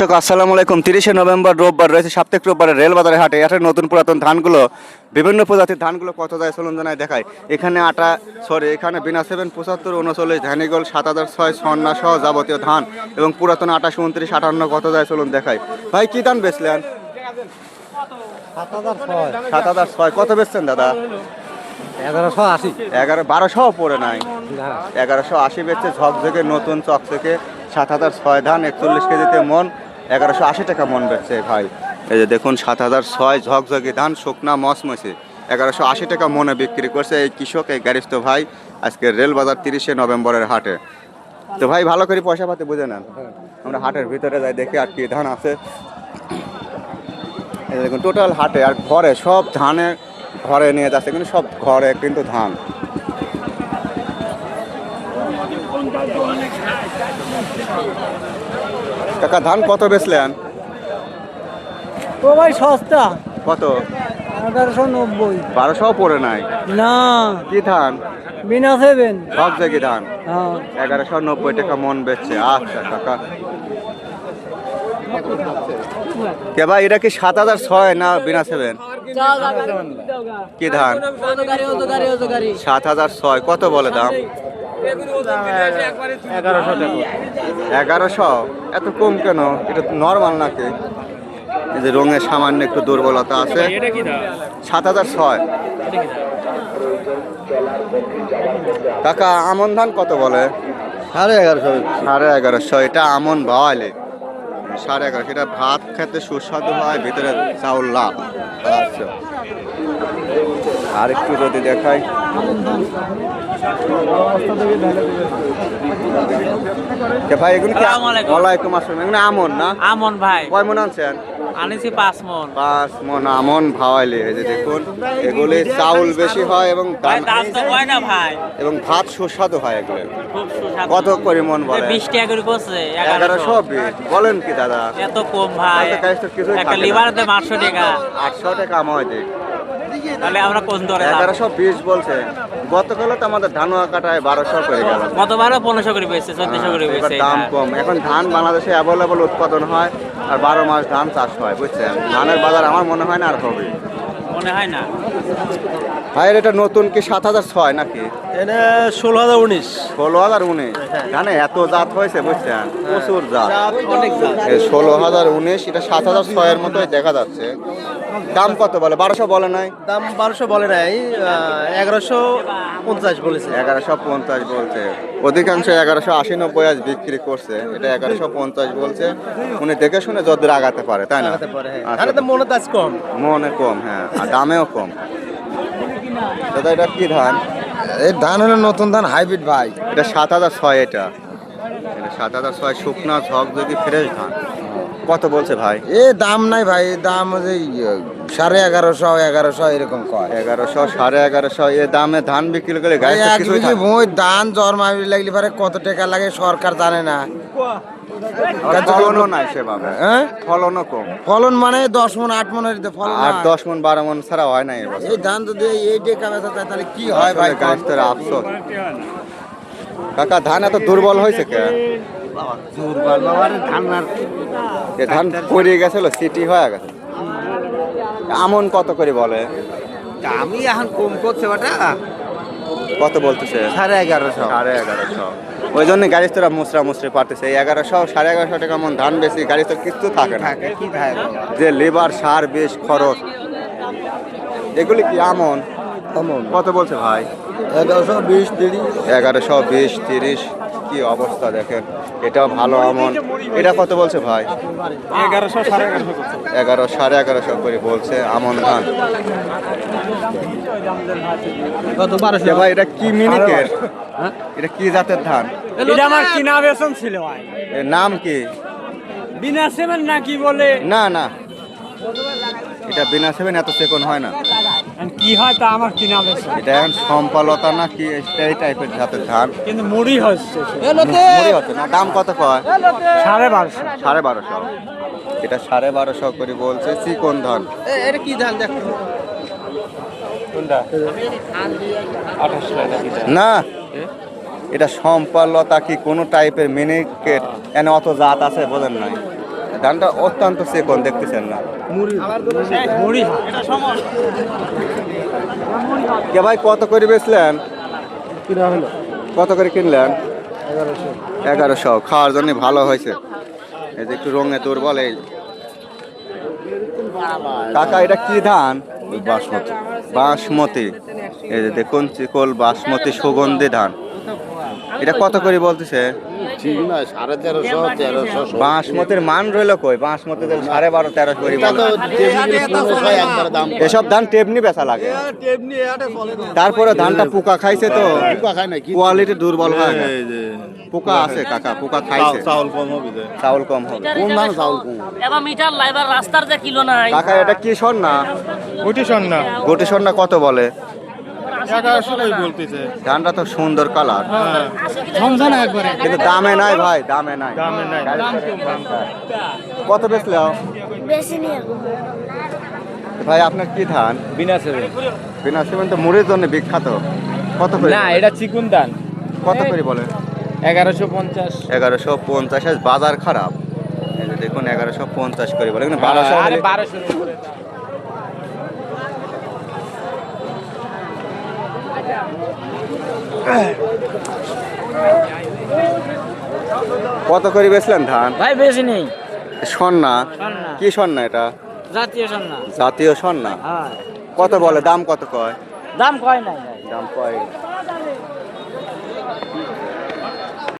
দর্শক আসসালামু আলাইকুম। তিরিশে নভেম্বর রোববার রয়েছে সাপ্তাহিক রোববারে রেলবাজারে হাটে। হাটের নতুন পুরাতন ধানগুলো বিভিন্ন প্রজাতির ধানগুলো কত যায় চলুন জানায় দেখায় এখানে আটা সরি এখানে বিনা সেভেন পঁচাত্তর উনচল্লিশ ধানিগোল সাত হাজার ছয় সন্না সহ যাবতীয় ধান এবং পুরাতন আটাশ উনত্রিশ আটান্ন কত যায় চলুন দেখায় ভাই কি ধান বেচলেন? সাত হাজার ছয়। কত বেচছেন দাদা? এগারোশো আশি। এগারো বারোশো পড়ে নাই। এগারোশো আশি বেচছে ঝকঝকে নতুন চক চকচকে সাত হাজার ছয় ধান একচল্লিশ কেজিতে মন এগারোশো আশি টাকা মন বেচছে ভাই। এই যে দেখুন, সাত হাজার ছয় ঝকঝকে ধান, শুকনা মসমসে। এগারোশো আশি টাকা মনে বিক্রি করছে এই কৃষক, এই গ্যারিস্ত ভাই, আজকে রেল বাজার তিরিশে নভেম্বরের হাটে। তো ভাই, ভালো করে পয়সা পাতি বুঝে নেন। আমরা হাটের ভিতরে যাই, দেখি আর কি ধান আছে। দেখুন টোটাল হাটে আর ঘরে সব ধানে ঘরে নিয়ে যাচ্ছে, কিন্তু সব ঘরে কিন্তু ধান। কাকা ধান কত বেচলেন? ও ভাই সস্তা। কত? এগারোশো নব্বই। বারোশো পড়ে নাই? না। কি ধান? বিনা সেভেন। সব জায়গায় ধান? হ্যাঁ। এগারোশো নব্বই টাকা মন বেচছে। আচ্ছা কাকা। কে ভাই এটা কি সাত হাজার ছয় না বিনা সেভেন? কি ধান? সাত হাজার ছয়। কত বলে দাম? এগারোশো? টাকা এগারোশো এত কম কেন? এটা নর্মাল নাকি? এই যে রঙের সামান্য একটু দুর্বলতা আছে। সাত হাজার ছয়। কাকা আমন ধান কত বলে? সাড়ে এগারোশো সাড়ে এগারোশো। এটা আমন ভাওয়ালে সাড়ে এগারোশো। এটা ভাত খেতে সুস্বাদু হয় ভিতরে চাউল লাভ আচ্ছা। আর একটু যদি দেখাই। ভাই এগুলো কি ওয়ালাইকুম আসসালাম। এগুলো আমন না? আমন ভাই। কয় মন আনছেন? আনিছি পাঁচ মন। পাঁচ মন আমন ভাওয়াইলে। এই যে দেখুন এগুলি চাউল বেশি হয় এবং দাম তো হয় না ভাই। এবং ভাত সুস্বাদু হয় এগুলো। খুব সুস্বাদু। কত করে মন বলে? বিশ টাকা করে এগারোশো। এগারোশো বলেন কি দাদা? এত কম ভাই। একটা লিভার দেয় পাঁচশো টাকা। আটশো টাকা আমার দিক তাহলে আমরা কোন দরে? এগারোশো বিশ বলছে। গতকাল তো আমাদের ধানুয়া কাটায় বারোশো করে গেল। গতবারও পনেরোশো করে পেয়েছে চোদ্দশো করে পেয়েছে দাম কম। এখন ধান বাংলাদেশে অ্যাভেলেবল উৎপাদন হয় আর বারো মাস ধান চাষ হয় বুঝছেন? ধানের বাজার আমার মনে হয় না আর হবে। মনে হয় না। ভাইয়ের এটা নতুন কি সাত হাজার ছয় নাকি? এটা ষোলো হাজার উনিশ। ষোলো হাজার উনিশ? ধানে এত জাত হয়েছে বুঝছেন? প্রচুর জাত। অনেক ষোলো হাজার উনিশ এটা সাত হাজার ছয়ের মতোই দেখা যাচ্ছে। দাম কত বলে? বারোশো বলে নাই? দাম বারোশো বলে নাই এগারোশো পঞ্চাশ বলেছে। এগারোশো পঞ্চাশ বলছে। অধিকাংশ এগারোশো আশি নব্বই আজ বিক্রি করছে। এটা এগারোশো পঞ্চাশ বলছে। উনি দেখে শুনে যদ্দূর আগাতে পারে তাই না? হ্যাঁ। আচ্ছা। তাহলে তো মনে কম। মনে কম হ্যাঁ। আর দামেও কম। দাদা এটা কি ধান? এই ধান হলো নতুন ধান হাইব্রিড ভাই। এটা সাত হাজার ছয় এটা। এটা সাত হাজার ছয় শুকনা ঝক যদি ফ্রেশ ধান। কত বলছে ভাই? এ দাম নাই ভাই দাম যে সাড়ে এগারোশো এগারোশো এরকম কয়। এগারোশো সাড়ে এগারোশো এ দামে ধান বিক্রি করে এক বিঘি ভুঁই ধান লাগলে পারে কত টাকা লাগে সরকার জানে না। ফলনও নাই সেভাবে। হ্যাঁ? ফলনও কম। ফলন মানে দশ মন আট মনের ফলন আর। দশ মন বারো মন ছাড়া হয় না এবার এই ধান যদি এই- টেকা বেচা যায় তাহলে কি হয় ভাই? আফসোস। কাকা ধান এত দুর্বল হয়েছে কে? এ ধান পড়ে গেছিল সিটি হয়ে গেছে। আমন কত করে বলে? আমি এখন কম করছে ওটা কত বলতেছে? সাড়ে এগারোশো। সাড়ে এগারোশো। ওই জন্য গাড়ি তোরা মুসরা মুসরে পারতেছে। এই এগারোশো সাড়ে এগারোশো টাকা মন ধান বেশি গাড়ি তো কিছু থাকে না। কি যে লেবার সার বেশ খরচ। এগুলি কি আমন। কত বলছে ভাই? এগারোশো বিশ তিরিশ। এগারোশো বিশ তিরিশ। কি অবস্থা দেখেন? এটাও ভালো আমন এটা কত বলছে ভাই? এগারোশো সাড়ে এগারোশো এগারো সাড়ে এগারোশো করে বলছে আমন ধান ভাই এটা কি মিনিকেট এটা কি জাতের ধান? এটা আমার কিনা বেতন ছিল ভাই। এর নাম কি? বিনা সেভেন নাকি বলে? না না। এটা বিনা সেভেন এত সেকন হয় না। কি হয় তা আমার কিনা বেতন এটা এখন সম্পালতা না কি এই টাইপের জাতের ধান। কিন্তু মুড়ি হচ্ছে। মুড়ি হচ্ছে না দাম কত কয়? সাড়ে বারোশো। সাড়ে বারোশো। এটা সাড়ে বারোশো করে বলছে চিকন ধান। এটা কি ধান দেখো? না। এটা সম্পালতা কি কোনো টাইপের মিনিকেট এনে অত জাত আছে বোঝেন নাই। ধানটা অত্যন্ত চেকন দেখতেছেন না। মুড়ি কে ভাই কত করে বেচলেন? কত করে কিনলেন? এগারোশো। এগারোশো খাওয়ার জন্য ভালো হয়েছে। এই যে একটু রঙে দুর্বল এই কাকা এটা কি ধান? বাসমতি। বাসমতি। এই যে দেখুন চিকল বাসমতি সুগন্ধি ধান। এটা কত করে বলতেছে? না বাসমতির মান রইল কই? বাসমতি তেল সাড়ে বারো তেরো করে এসব ধান টেপনি বেচা লাগে। তারপরে ধানটা পোকা খাইছে তো। না কোয়ালিটি দুর্বল হয়। পোকা আছে কাকা পোকা খাইছে। চাউল কম হবে চাউল কম হবে। কোন ধান চাউল কম? এবার মিটার লাইবার রাস্তার যে কিলো নাই। কাকা এটা কি স্বর্ণা? গুটি সন্না গোটি স্বর্ণা কত বলে? ধানটা তো সুন্দর কালার কিন্তু দামে নাই ভাই দামে নাই। কত বেচলে বেশি ভাই আপনার কি ধান? বিনা সেবে বিনা সিমেন্ট মুড়ির জন্য বিখ্যাত। কত করে? না এটা চিকুন দান কত করে বলে? এগারোশো পঞ্চাশ। এগারোশো পঞ্চাশ বাজার খারাপ। দেখুন এগারোশো পঞ্চাশ করে বলে। কিন্তু বারোশো বারোশো কত করে বেচলেন ধান? ভাই বেশি নেই। স্বর্ণা। কি সন্না এটা? জাতীয় সন্না জাতীয় স্বর্ণা? হ্যাঁ। কত বলে? দাম কত কয়? দাম কয় নাই দাম কয়।